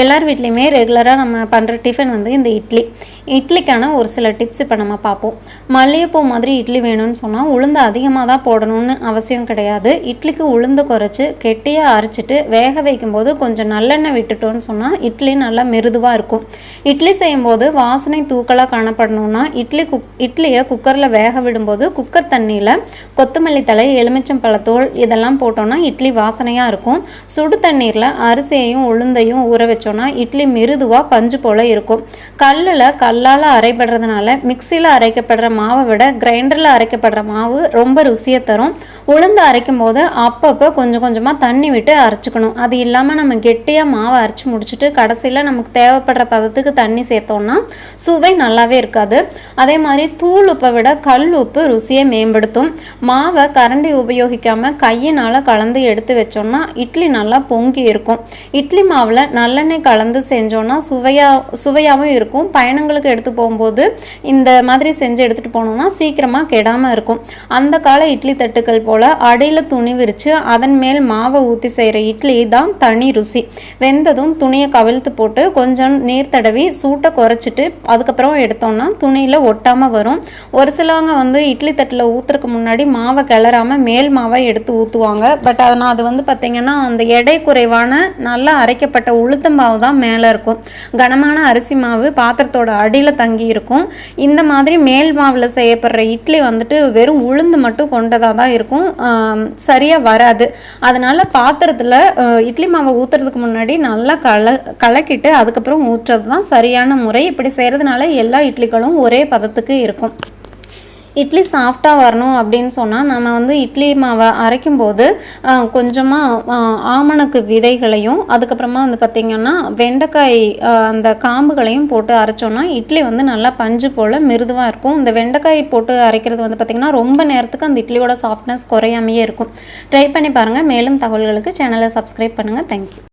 எல்லார் வீட்லேயுமே ரெகுலராக நம்ம பண்ணுற டிஃபன் வந்து இந்த இட்லி. இட்லிக்கான ஒரு சில டிப்ஸ் இப்போ நம்ம பார்ப்போம். மல்லிகைப்பூ மாதிரி இட்லி வேணும்னு சொன்னால் உளுந்து அதிகமாக தான் போடணும்னு அவசியம் கிடையாது. இட்லிக்கு உளுந்து குறைச்சி கெட்டியாக அரைச்சிட்டு வேக வைக்கும்போது கொஞ்சம் நல்லெண்ணெய் விட்டுட்டோன்னு சொன்னால் இட்லி நல்லா மெருதுவாக இருக்கும். இட்லி செய்யும்போது வாசனை தூக்கலாக காணப்படணும்னா இட்லி குக் இட்லியை குக்கரில் வேக விடும்போது குக்கர் தண்ணியில் கொத்தமல்லி தழை எலுமிச்சம் பழத்தோல் இதெல்லாம் போட்டோன்னா இட்லி வாசனையாக இருக்கும். சுடு தண்ணீரில் அரிசியையும் உளுந்தையும் ஊற வச்சோன்னா இட்லி மிருதுவாக பஞ்சு போல் இருக்கும். கல்லில் கல்லால் அரைப்படுறதுனால மிக்சியில் அரைக்கப்படுற மாவை விட கிரைண்டரில் அரைக்கப்படுற மாவு ரொம்ப ருசியை தரும். உளுந்து அரைக்கும் போது அப்பப்போ கொஞ்சம் கொஞ்சமாக தண்ணி விட்டு அரைச்சிக்கணும். அது இல்லாமல் நம்ம கெட்டியாக மாவை அரைச்சி முடிச்சுட்டு கடைசியில் நமக்கு தேவைப்படுற பதத்துக்கு தண்ணி சேர்த்தோம்னா சுவை நல்லாவே இருக்காது. அதே மாதிரி தூள் உப்பை விட கல் உப்பு ருசியை மேம்படுத்தும். மாவை கரண்டி உபயோகிக்காமல் கையினால் கலந்து எடுத்து வச்சோம்னா இட்லி நல்லா பொங்கி இருக்கும். இட்லி மாவில் நல்ல நல்லெண்ணெய் கலந்து செஞ்சோன்னா சுவையாக சுவையாகவும் இருக்கும். பயணங்களுக்கு எடுத்து போகும்போது இந்த மாதிரி செஞ்சு எடுத்துகிட்டு போனோம்னா சீக்கிரமாக கெடாமல் இருக்கும். அந்த கால இட்லி தட்டுக்கள் போல் அடியில் துணி விரித்து அதன் மேல் மாவை ஊற்றி செய்கிற இட்லி தான் தனி ருசி. வெந்ததும் துணியை கவிழ்த்து போட்டு கொஞ்சம் நீர் தடவி சூட்டை குறைச்சிட்டு அதுக்கப்புறம் எடுத்தோம்னா துணியில் ஒட்டாமல் வரும். ஒரு சிலவங்க வந்து இட்லி தட்டில் ஊற்றுறதுக்கு முன்னாடி மாவை கிளறாமல் மேல் மாவை எடுத்து ஊற்றுவாங்க பட் அதனால் அது வந்து பார்த்திங்கன்னா அந்த எடை குறைவான நல்லா அரைக்கப்பட்ட உளுத்தம் மாவு தான் மேலே இருக்கும். கனமான அரிசி மாவு பாத்திரத்தோட அடியில் தங்கி இருக்கும். இந்த மாதிரி மேல் மாவில் செய்யப்படுற இட்லி வந்துட்டு வெறும் உளுந்து மட்டும் கொண்டதாக தான் இருக்கும். சரியாக வராது. அதனால் பாத்திரத்தில் இட்லி மாவை ஊற்றுறதுக்கு முன்னாடி நல்லா கல கலக்கிட்டு அதுக்கப்புறம் ஊற்றுறது தான் சரியான முறை. இப்படி செய்கிறதுனால எல்லா இட்லிகளும் ஒரே பதத்துக்கு இருக்கும். இட்லி சாஃப்டாக வரணும் அப்படின்னு சொன்னால் நம்ம வந்து இட்லி மாவை அரைக்கும்போது கொஞ்சமாக ஆமணக்கு விதைகளையும் அதுக்கப்புறமா வந்து பார்த்திங்கன்னா வெண்டைக்காய் அந்த காம்புகளையும் போட்டு அரைச்சோன்னா இட்லி வந்து நல்லா பஞ்சு போல் மிருதுவாக இருக்கும். இந்த வெண்டைக்காய் போட்டு அரைக்கிறது வந்து பார்த்திங்கன்னா ரொம்ப நேரத்துக்கு அந்த இட்லியோட சாஃப்ட்னஸ் குறையாமையே இருக்கும். ட்ரை பண்ணி பாருங்கள் மேலும் தகவல்களுக்கு சேனலை சப்ஸ்கிரைப் பண்ணுங்கள் தேங்க்யூ